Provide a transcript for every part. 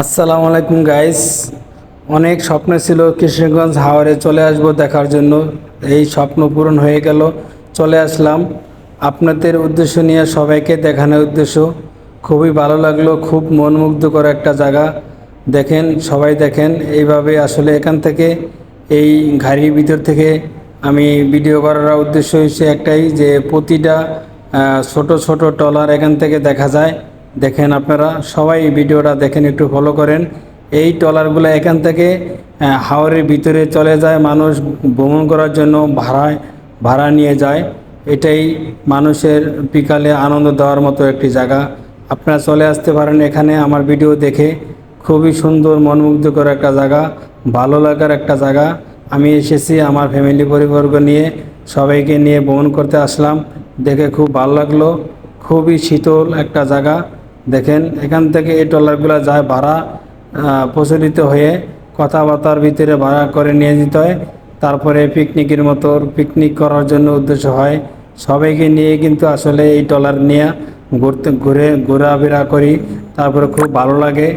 আসসালামু আলাইকুম গাইস অনেক স্বপ্ন ছিল কৃষ্ণগঞ্জ হাওড়ে চলে আসব দেখার জন্য। এই স্বপ্ন পূরণ হয়ে গেল, চলে আসলাম। আপনাদের উদ্দেশ্য নিয়ে সবাইকে দেখানোর উদ্দেশ্য। খুবই ভালো লাগল, খুব মনমুগ্ধকর একটা জায়গা। দেখেন, সবাই দেখেন, এইভাবে আসলে এখান থেকে, এই গাড়ির ভিতর থেকে আমি ভিডিও করার উদ্দেশ্য হচ্ছে একটাই যে প্রতিটা ছোট ছোট টলার এখান থেকে দেখা যায়। দেখেন আপনারা সবাই ভিডিওটা দেখেন একটু ফলো করেন। এই ট্রলারগুলো এখান থেকে আহ, হাওরের ভিতরে চলে যায় মানুষ ভ্রমণ করার জন্য ভাড়ায় ভাড়া নিয়ে যায়। এটাই মানুষের বিকালে আনন্দ দেওয়ার মতো একটি জায়গা। আপনারা চলে আসতে পারেন এখানে আমার ভিডিও দেখে। খুবই সুন্দর মনমুগ্ধকর একটা জায়গা ভালো লাগার একটা জায়গা। আমি এসেছি আমার ফ্যামিলি পরিবর্গ নিয়ে সবাইকে নিয়ে ভ্রমণ করতে আসলাম। দেখে খুব ভালো লাগল। খুবই শীতল একটা জায়গা। দেখেন, এখান থেকে এই ট্রলারগুলো যায় ভাড়া প্রচলিত হয়ে কথাবার্তার ভিতরে ভাড়া করে নিয়ে যেতে হয়। তারপরে পিকনিকের মতো পিকনিক করার জন্য উদ্দেশ্য হয়। সবাইকে নিয়ে কিন্তু আসলে এই ট্রলার নিয়ে ঘুরতে, ঘুরে, ঘোরাফেরা করি। তারপরে খুব ভালো লাগে,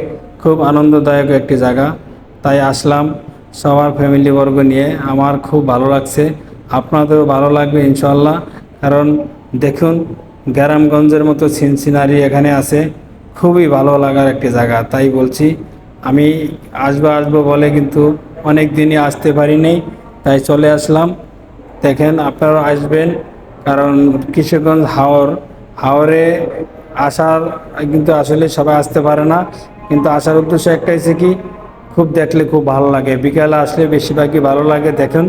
খুব আনন্দদায়ক একটি জায়গা। তাই আসলাম সবার ফ্যামিলি বর্গ নিয়ে। আমার খুব ভালো লাগছে। আপনাদেরও ভালো লাগবে ইনশাল্লাহ কারণ দেখুন গ্রামগঞ্জের মতো সিনসিনারি এখানে আছে। খুবই ভালো লাগার একটি জায়গা, তাই বলছি। আমি আসব আসব বলে কিন্তু অনেক দিনই আসতে পারিনি, তাই চলে আসলাম। দেখেন আপনারা আসবেন, কারণ কিশোরগঞ্জ হাওর, হাওরে আসার কিন্তু আসলে সবাই আসতে পারে না। কিন্তু আসার উদ্দেশ্য একটাই হচ্ছে কি, খুব দেখলে খুব ভালো লাগে। বিকালে আসলে বেশিরভাগই ভালো লাগে, দেখেন।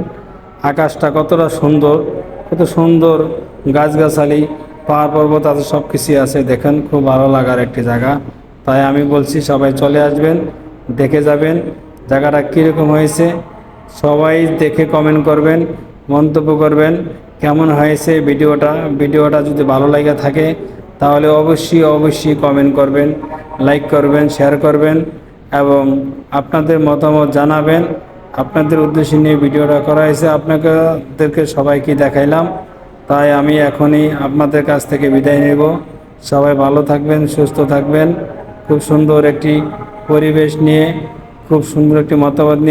আকাশটা কতটা সুন্দর, কত সুন্দর গাছগাছালি। পাহাড় পর্বত আছে সব কিছুই আছে। দেখেন, খুব ভালো লাগার একটি জায়গা। তাই আমি বলছি, সবাই চলে আসবেন, দেখে যাবেন, জায়গাটা কীরকম হয়েছে। সবাই দেখে কমেন্ট করবেন, মন্তব্য করবেন, কেমন হয়েছে ভিডিওটা। ভিডিওটা যদি ভালো লাগে থাকে, তাহলে অবশ্যই অবশ্যই কমেন্ট করবেন লাইক করবেন শেয়ার করবেন, এবং আপনাদের মতামত জানাবেন। আপনাদের উদ্দেশ্যে নিয়ে ভিডিওটা করা হয়েছে। আপনাদেরকে সবাইকে দেখাইলাম। তাই আমি এখনই আপনাদের কাছ থেকে বিদায় নেব। সবাই ভালো থাকবেন, সুস্থ থাকবেন। খুব সুন্দর একটি পরিবেশ নিয়ে, খুব সুন্দর একটি মতামত নিয়ে